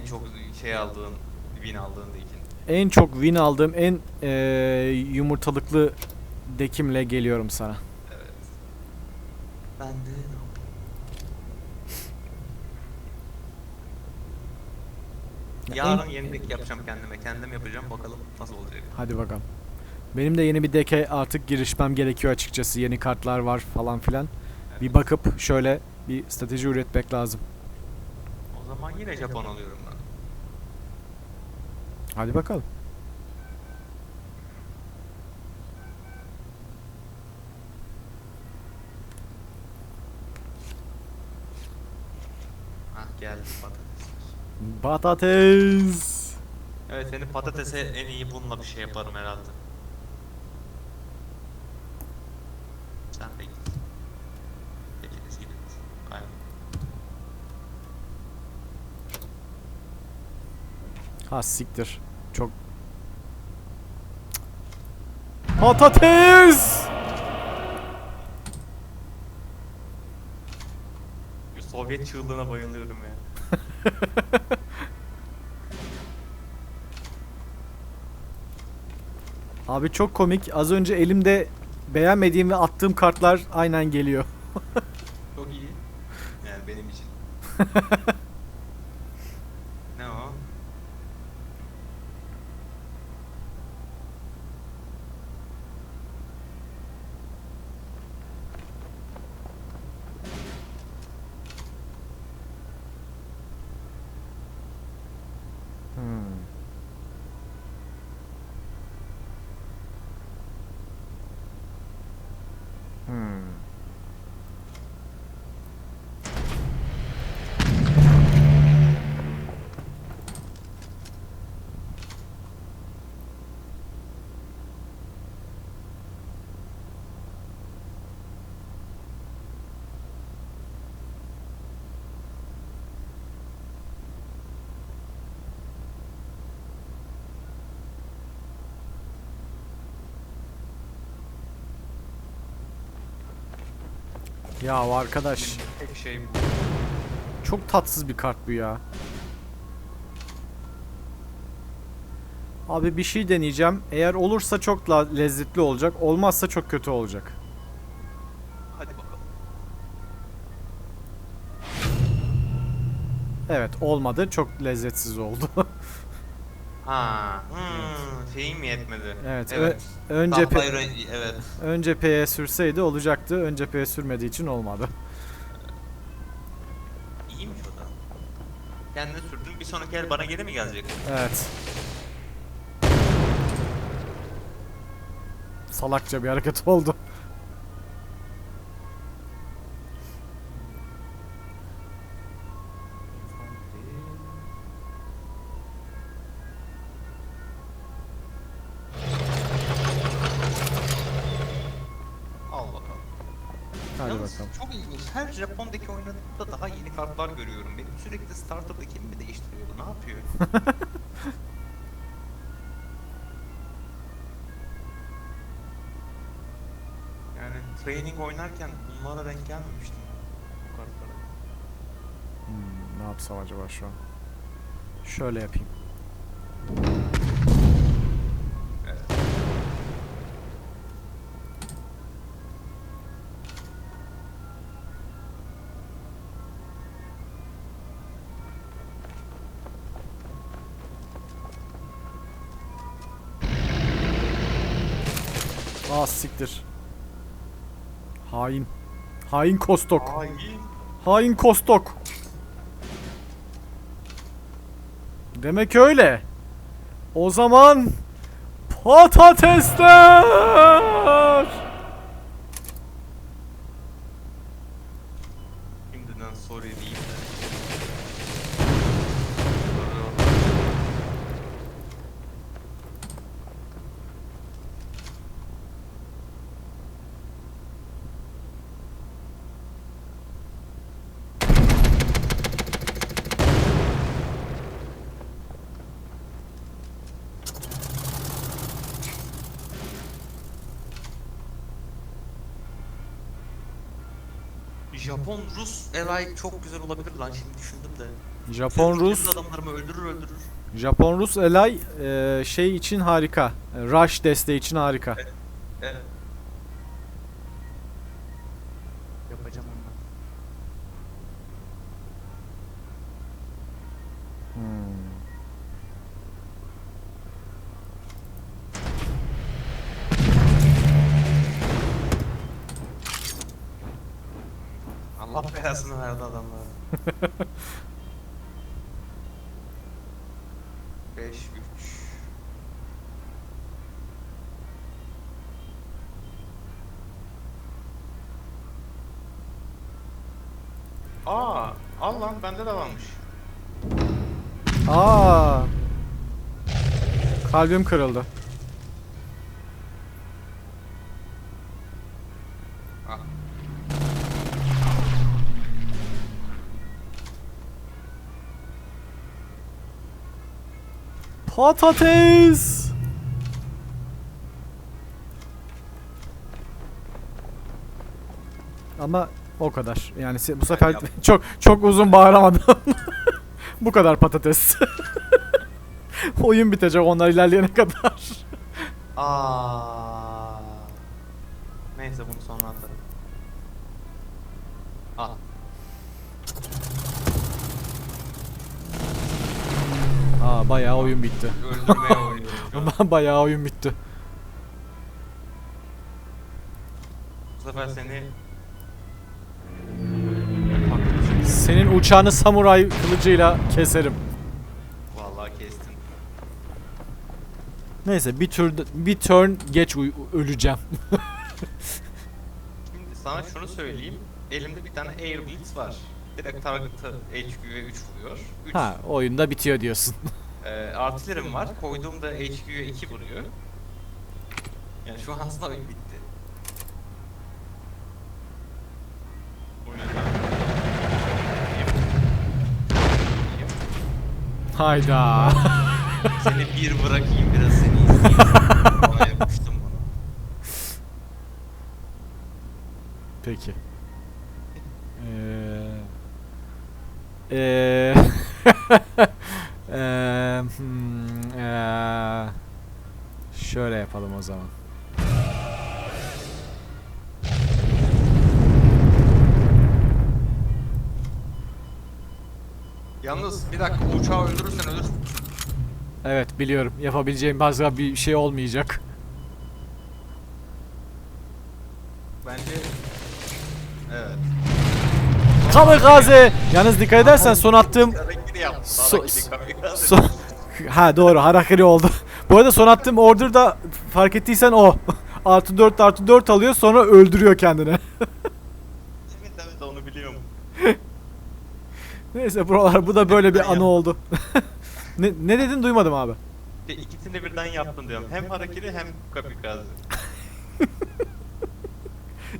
En çok şey aldığın, win aldığın dekin. En çok win aldığım en eee, yumurtalıklı dekimle geliyorum sana. Evet. Ben de ne yapayım? Yarın yeni deck yapacağım kendime. Kendim yapacağım bakalım nasıl olacak. Hadi bakalım. Benim de yeni bir deke artık girişmem gerekiyor açıkçası. Yeni kartlar var falan filan. Bir bakıp şöyle bir strateji üretmek lazım. Zaman yine Japon alıyorum ben. Hadi bakalım. Hah geldi patates. Patates. Evet seni patatese en iyi bununla bir şey yaparım herhalde. Sen de Ha siktir. Çok Patates! Sovyet çığlığına bayılıyorum ya. Abi çok komik. Az önce elimde beğenmediğim ve attığım kartlar aynen geliyor. Çok iyi. Yani benim için. ne o? Hmm. Hmm. Ya arkadaş Tek şey bu. çok tatsız bir kart bu ya. Abi bir şey deneyeceğim. Eğer olursa çok lezzetli olacak. Olmazsa çok kötü olacak. Hadi bakalım. Evet olmadı. Çok lezzetsiz oldu. Ha, hmm, şeyim mi yetmedi? evet. Evet. ö- ön cephe Tahtayı- evet. ön cepheye sürseydi olacaktı. Ön cepheye sürmediği için olmadı. İyiymiş o da. Kendini sürdün. Bir sonraki el bana geri mi gelecek? Evet. Salakça bir hareket oldu. Hadi Yalnız bakalım. Çok ilginç. Her Japon'daki oynadığımda daha yeni kartlar görüyorum. Benim sürekli starter deck'imi değiştiriyor. bu. Ne yapıyor? yani training oynarken bunlara denk gelmemiştim. Bu kartlara. Hmm, ne yapsam acaba şu an? Şöyle yapayım. Aa siktir. Hain. Hain Kostok. Ay. Hain Kostok. Demek öyle. O zaman patatesler. Japon Rus Ally çok güzel olabilir lan şimdi düşündüm de. Japon Rus adamlarımı öldürür öldürür. Japon Rus Elay e, şey için harika. E, Rush desteği için harika. Evet. Yapacağım onu. Allah belasını verdi adamlara. 5 3 Aa, al lan bende de varmış. Aa. Kalbim kırıldı. Patates. Ama o kadar. Yani bu sefer çok çok uzun bağıramadım. bu kadar patates. Oyun bitecek onlar ilerleyene kadar. Aa. Neyse bunu sonra atarım. Al. Aa bayağı oyun bitti. Öldürmeye oynuyorum. bayağı oyun bitti. Bu sefer seni Senin uçağını samuray kılıcıyla keserim. vallahi kestin. Neyse bir tür bir turn geç öleceğim. Şimdi sana şunu söyleyeyim. Elimde bir tane Air Blitz var. Direkt target'ı HQ'ye 3 vuruyor. 3. ha oyunda bitiyor diyorsun. Ee, artillerim var. Koyduğumda HQ'ye 2 vuruyor. Yani şu an aslında oyun bitti. Hayda. Seni bir bırakayım biraz seni izleyeyim. Ona yapmıştım bunu. Peki. Hmm, eee, Şöyle yapalım o zaman. Yalnız bir dakika uçağı öldürürsen ölürsün. Evet biliyorum. Yapabileceğim başka bir şey olmayacak. Kamikaze! Yalnız dikkat edersen son attığım. So- son Ha doğru harakiri oldu. Bu arada son attığım order da fark ettiysen o. artı 4 artı 4 alıyor sonra öldürüyor kendini. Evet evet onu biliyorum. Neyse buralar bu da böyle bir anı oldu. ne, ne dedin duymadım abi. İkisini birden yaptın diyorum. Hem hareketi hem kamikaze.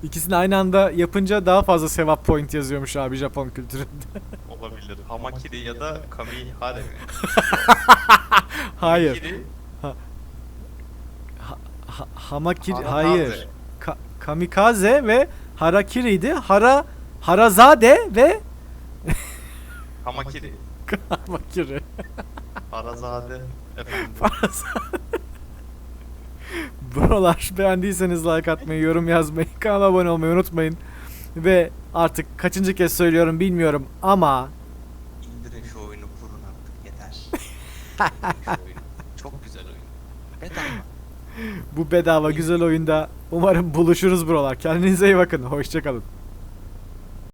İkisini aynı anda yapınca daha fazla sevap point yazıyormuş abi Japon kültüründe. Olabilir. Hamakiri ya da kamihare mi? hayır. Hamakiri, Ha, hamakiri Kamikaze. hayır. Ka- kamikaze ve harakiri'ydi. Hara harazade ve Hamakiri. hamakiri. Arazade. Efendim. Buralar beğendiyseniz like atmayı, yorum yazmayı, kanala abone olmayı unutmayın. Ve artık kaçıncı kez söylüyorum bilmiyorum ama İndirin şu oyunu kurun artık yeter. Çok güzel oyun. Bedava. bu bedava güzel oyunda umarım buluşuruz buralar. Kendinize iyi bakın. Hoşçakalın.